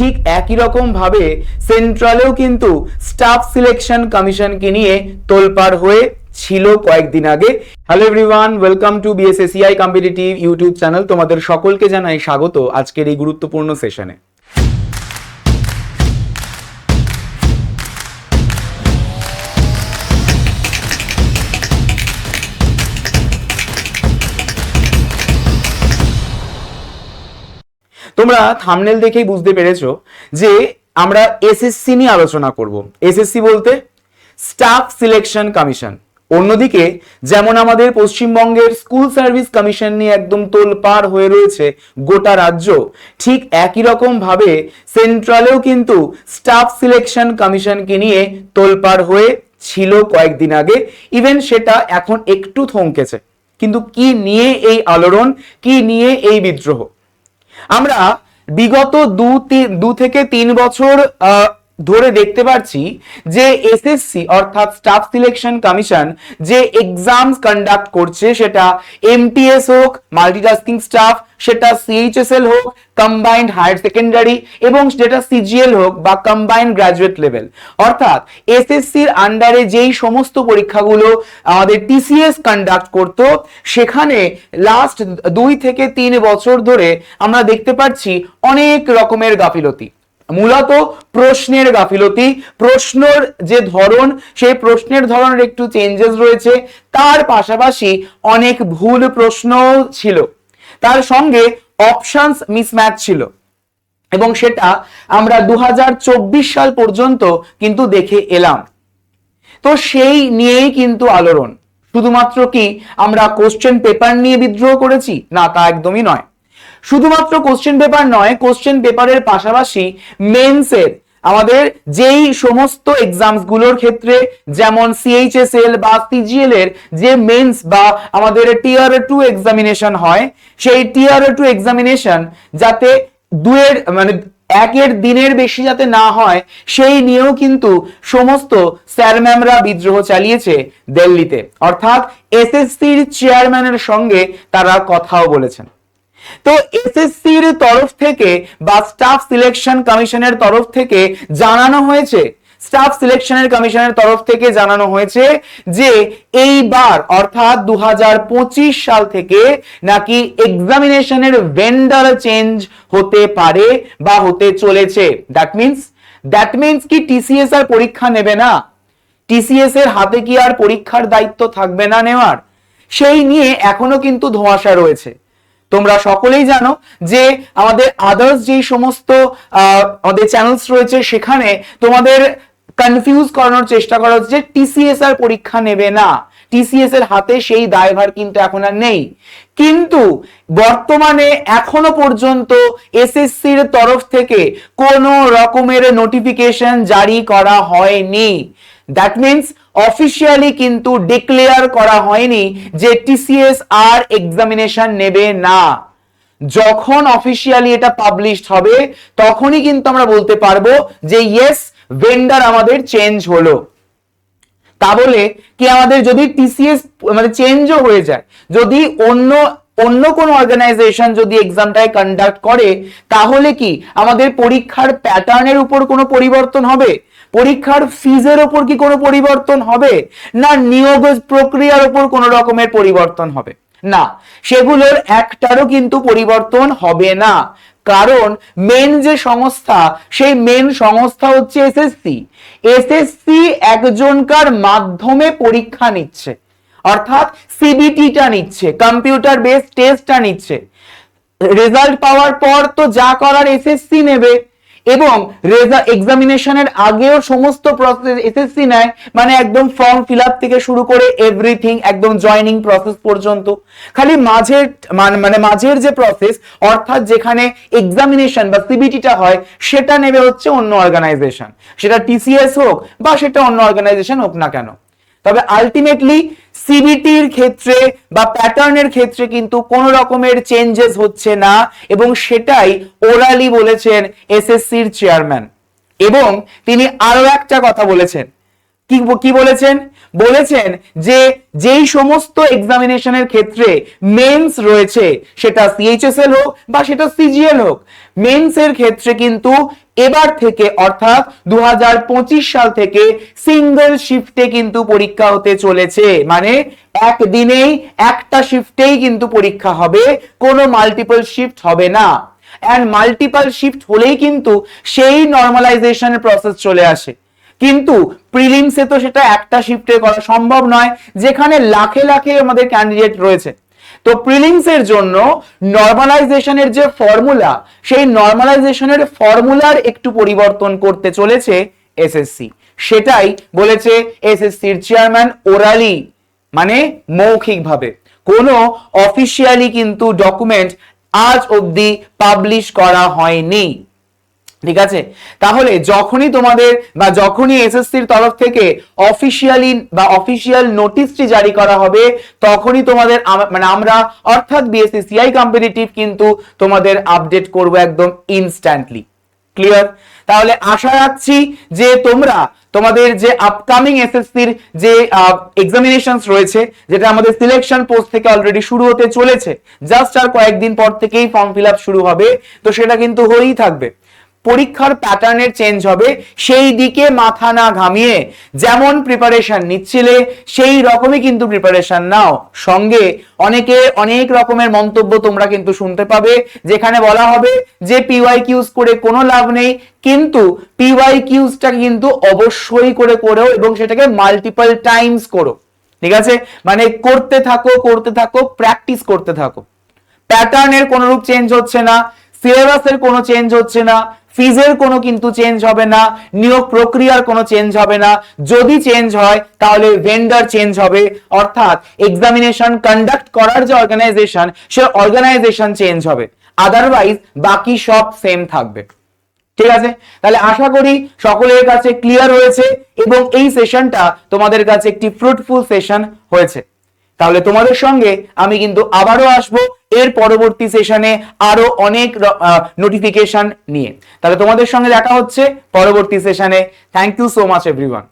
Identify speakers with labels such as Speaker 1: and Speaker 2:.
Speaker 1: ঠিক একই রকম ভাবে সেন্ট্রালেও কিন্তু স্টাফ সিলেকশন কমিশনকে নিয়ে তোলপাড় হয়ে ছিল কয়েকদিন আগে। Hello everyone welcome to BSSCI competitive YouTube channel তোমাদের সকলকে জানাই স্বাগত আজকের এই গুরুত্বপূর্ণ সেশনে তোমরা থামনেল দেখেই বুঝতে পেরেছ যে আমরা এসএসসি নিয়ে আলোচনা করব। এসএসসি বলতে স্টাফ সিলেকশন কমিশন অন্যদিকে যেমন আমাদের পশ্চিমবঙ্গের স্কুল সার্ভিস কমিশন নিয়ে একদম তোলপাড় হয়ে রয়েছে গোটা রাজ্য, ঠিক একই রকম ভাবে সেন্ট্রালেও কিন্তু স্টাফ সিলেকশন কমিশনকে নিয়ে তোলপাড় হয়ে ছিল কয়েকদিন আগে। ইভেন সেটা এখন একটু থমকেছে। কিন্তু কি নিয়ে এই আলোড়ন, কি নিয়ে এই বিদ্রোহ? আমরা বিগত দু তিন দু থেকে তিন বছর ধরে দেখতে পাচ্ছি যে এসএসসি অর্থাৎ স্টাফ সিলেকশন কমিশন যে এক্সামস কন্ডাক্ট করছে সেটা এমটিএস হোক মাল্টিটাস্কিং স্টাফ সেটা সিএইচএসএল হোক কম্বাইন্ড হায়ার সেকেন্ডারি এবং যেটা সিজিএল হোক বা কম্বাইন্ড গ্রাজুয়েট লেভেল অর্থাৎ এসএসসির আন্ডারে যেই সমস্ত পরীক্ষাগুলো আমাদের টিসিএস কন্ডাক্ট করত, সেখানে লাস্ট দুই থেকে তিন বছর ধরে আমরা দেখতে পাচ্ছি অনেক রকমের গাফিলতি। মূলত প্রশ্নের গাফিলতি, প্রশ্নর যে ধরন, সেই প্রশ্নের ধরনের একটু চেঞ্জেস রয়েছে। তার পাশাপাশি অনেক ভুল প্রশ্নও ছিল। তার সঙ্গে অপশনস মিসম্যাচ ছিল। এবং সেটা আমরা দু হাজার চব্বিশ সাল পর্যন্ত কিন্তু দেখে এলাম। তো সেই নিয়েই কিন্তু আলোড়ন। শুধুমাত্র কি আমরা কোশ্চেন পেপার নিয়ে বিদ্রোহ করেছি? না, তা একদমই নয়। শুধুমাত্র কোশ্চেন পেপার নয় কোশ্চেন পেপারের পাশাপাশি মেন্সের আমাদের যেই সমস্ত এক্সামসগুলোর ক্ষেত্রে, যেমন সিএইচএসএল বা সিজিএল এর যে মেন্স বা আমাদের টিয়ার টু এক্সামিনেশন হয়, সেই টিয়ার টু এক্সামিনেশন যাতে দুয়ের মানে একের দিনের বেশি যাতে না হয়, সেই নিয়েও কিন্তু সমস্ত স্যার ম্যামরা বিদ্রোহ চালিয়েছে দিল্লিতে। অর্থাৎ এসএসসির চেয়ারম্যানের সঙ্গে তারা কথাও বলেছেন। তো এসএসসির তরফ থেকে বা স্টাফ সিলেকশন কমিশনের তরফ থেকে জানানো হয়েছে স্টাফ সিলেকশনের কমিশনের তরফ থেকে জানানো হয়েছে যে এইবার অর্থাৎ দু সাল থেকে নাকি এক্সামিনেশনের ভেন্ডার চেঞ্জ হতে পারে বা হতে চলেছে। দ্যাট মিন্স দ্যাট মিন্স কি টিসিএস আর পরীক্ষা নেবে না? টিসিএস এর হাতে কি আর পরীক্ষার দায়িত্ব থাকবে না নেওয়ার? সেই নিয়ে এখনও কিন্তু ধোঁয়াশা রয়েছে। তোমরা সকলেই জানো যে আমাদের আদার্স যেই সমস্ত আমাদের চ্যানেলস রয়েছে, সেখানে তোমাদের কনফিউজ করানোর চেষ্টা করা হচ্ছে যে টিসিএস আর পরীক্ষা নেবে না। টিসিএস এর হাতে সেই দায়ভার কিন্তু এখন আর নেই। কিন্তু বর্তমানে এখনও পর্যন্ত এসএসসির তরফ থেকে কোনো রকমের নোটিফিকেশন জারি করা হয়নি। দ্যাট মিন্স অফিসিয়ালি কিন্তু ডিক্লেয়ার করা হয়নি যে টিসিএস আর এক্সামিনেশন নেবে না। যখন অফিসিয়ালি এটা পাবলিশড হবে, তখনই কিন্তু আমরা বলতে পারব যে ইয়েস ভেন্ডার আমাদের চেঞ্জ হলো। তা বলে কি আমাদের যদি টিসিএস মানে চেঞ্জও হয়ে যায়, যদি অন্য অন্য কোন অর্গানাইজেশন যদি এক্সামটায় কন্ডাক্ট করে, তাহলে কি আমাদের পরীক্ষার প্যাটার্নের উপর কোনো পরিবর্তন হবে? পরীক্ষার ফিজের ওপর কি কোনো পরিবর্তন হবে? না, নিয়োগ প্রক্রিয়ার ওপর কোনো রকমের পরিবর্তন হবে। না, সেগুলোর একটারও কিন্তু পরিবর্তন হবে না। কারণ মেন যে সংস্থা, সেই মেন সংস্থা হচ্ছে এসএসসি এসএসসি একজনকার মাধ্যমে পরীক্ষা নিচ্ছে। অর্থাৎ সিবিটিটা নিচ্ছে কম্পিউটার বেস টেস্টটা নিচ্ছে। রেজাল্ট পাওয়ার পর তো যা করার এসএসসি নেবে। এবং এক্সামিনেশনের আগেও সমস্ত প্রসেস এসএসসি নেয় মানে একদম ফর্ম ফিল থেকে শুরু করে এভরিথিং একদম জয়নিং প্রসেস পর্যন্ত। খালি মাঝের, মান- মানে মাঝের যে প্রসেস অর্থাৎ যেখানে এক্সামিনেশন বা সিবিটিটা হয়, সেটা নেবে হচ্ছে অন্য অর্গানাইজেশন সেটা টিসিএস হোক বা সেটা অন্য অর্গানাইজেশন হোক না কেন। তবে আলটিমেটলি সিবিটির ক্ষেত্রে বা প্যাটার্নের ক্ষেত্রে কিন্তু কোন রকমের চেঞ্জেস হচ্ছে না এবং সেটাই ওরালি বলেছেন এসএসসির চেয়ারম্যান এবং তিনি আরও একটা কথা বলেছেন। কি কি বলেছেন? বলেছেন যে যেই সমস্ত এক্সামিনেশনের ক্ষেত্রে মেন্স রয়েছে, সেটা সিএইচএসএল হোক বা সেটা সিজিএল হোক মেন্স এর ক্ষেত্রে কিন্তু এবার থেকে, অর্থাৎ দু সাল থেকে সিঙ্গেল শিফটে কিন্তু পরীক্ষা হতে চলেছে। মানে একদিনেই একটা শিফটেই কিন্তু পরীক্ষা হবে, কোনো মাল্টিপল শিফট হবে না। অ্যান্ড মাল্টিপল শিফট হলেই কিন্তু সেই নর্মালাইজেশনের প্রসেস চলে আসে। কিন্তু প্রিলিমসে তো সেটা একটা শিফটে করা সম্ভব নয়, যেখানে লাখে লাখে আমাদের ক্যান্ডিডেট রয়েছে। তো প্রিলিমস এর জন্য নর্মালাইজেশনের যে ফর্মুলা সেই নর্মালাইজেশনের ফর্মুলার একটু পরিবর্তন করতে চলেছে এসএসসি সেটাই বলেছে এসএসসির চেয়ারম্যান ওরালি মানে মৌখিকভাবে। কোনো অফিসিয়ালি কিন্তু ডকুমেন্ট আজ অবধি পাবলিশ করা হয়নি। ঠিক আছে? তাহলে যখনই তোমাদের বা যখনই এসএসসির তরফ থেকে অফিসিয়ালি বা অফিসিয়াল নোটিশটি জারি করা হবে, তখনই তোমাদের মানে আমরা অর্থাৎ বিএসসি সিআই কম্পিটিটিভ কিন্তু তোমাদের আপডেট করব একদম ইনস্ট্যান্টলি ক্লিয়ার তাহলে আশা রাখছি যে তোমরা তোমাদের যে আপকামিং এসএসসির যে এক্সামিনেশনস রয়েছে, যেটা আমাদের সিলেকশন পোস্ট থেকে অলরেডি শুরু হতে চলেছে জাস্ট আর কয়েকদিন পর থেকেই ফর্ম ফিল শুরু হবে, তো সেটা কিন্তু হয়েই থাকবে। পরীক্ষার প্যাটার্নের চেঞ্জ হবে, সেই দিকে মাথা না ঘামিয়ে যেমন প্রিপারেশন নিচ্ছিলে, সেই রকমই কিন্তু প্রিপারেশন নাও। সঙ্গে অনেকে অনেক রকমের মন্তব্য তোমরা কিন্তু শুনতে পাবে, যেখানে বলা হবে যে পিওয়াই কিউজ করে কোনো লাভ নেই, কিন্তু পিওয়াই কিউজটা কিন্তু অবশ্যই করে করো এবং সেটাকে মাল্টিপল টাইমস করো। ঠিক আছে? মানে করতে থাকো করতে থাকো প্র্যাকটিস করতে থাকো। প্যাটার্নের কোনো রূপ চেঞ্জ হচ্ছে না সিলেবাসের কোনো চেঞ্জ হচ্ছে না ফিজের কোনো কিন্তু চেঞ্জ হবে না, নিয়োগ প্রক্রিয়ার কোনো চেঞ্জ হবে না। যদি চেঞ্জ হয়, তাহলে ভেন্ডার চেঞ্জ হবে। অর্থাৎ এক্সামিনেশন কন্ডাক্ট করার যে অর্গানাইজেশন সে অর্গানাইজেশন চেঞ্জ হবে। আদারওয়াইজ বাকি সব সেম থাকবে। ঠিক আছে? তাহলে আশা করি সকলের কাছে ক্লিয়ার হয়েছে এবং এই সেশনটা তোমাদের কাছে একটি ফ্রুটফুল সেশন হয়েছে। তাহলে তোমাদের সঙ্গে আমি কিন্তু আবারও আসব এর পরবর্তী সেশনে আরও অনেক নোটিফিকেশন নিয়ে। তাহলে তোমাদের সঙ্গে দেখা হচ্ছে পরবর্তী সেশনে thank you so much everyone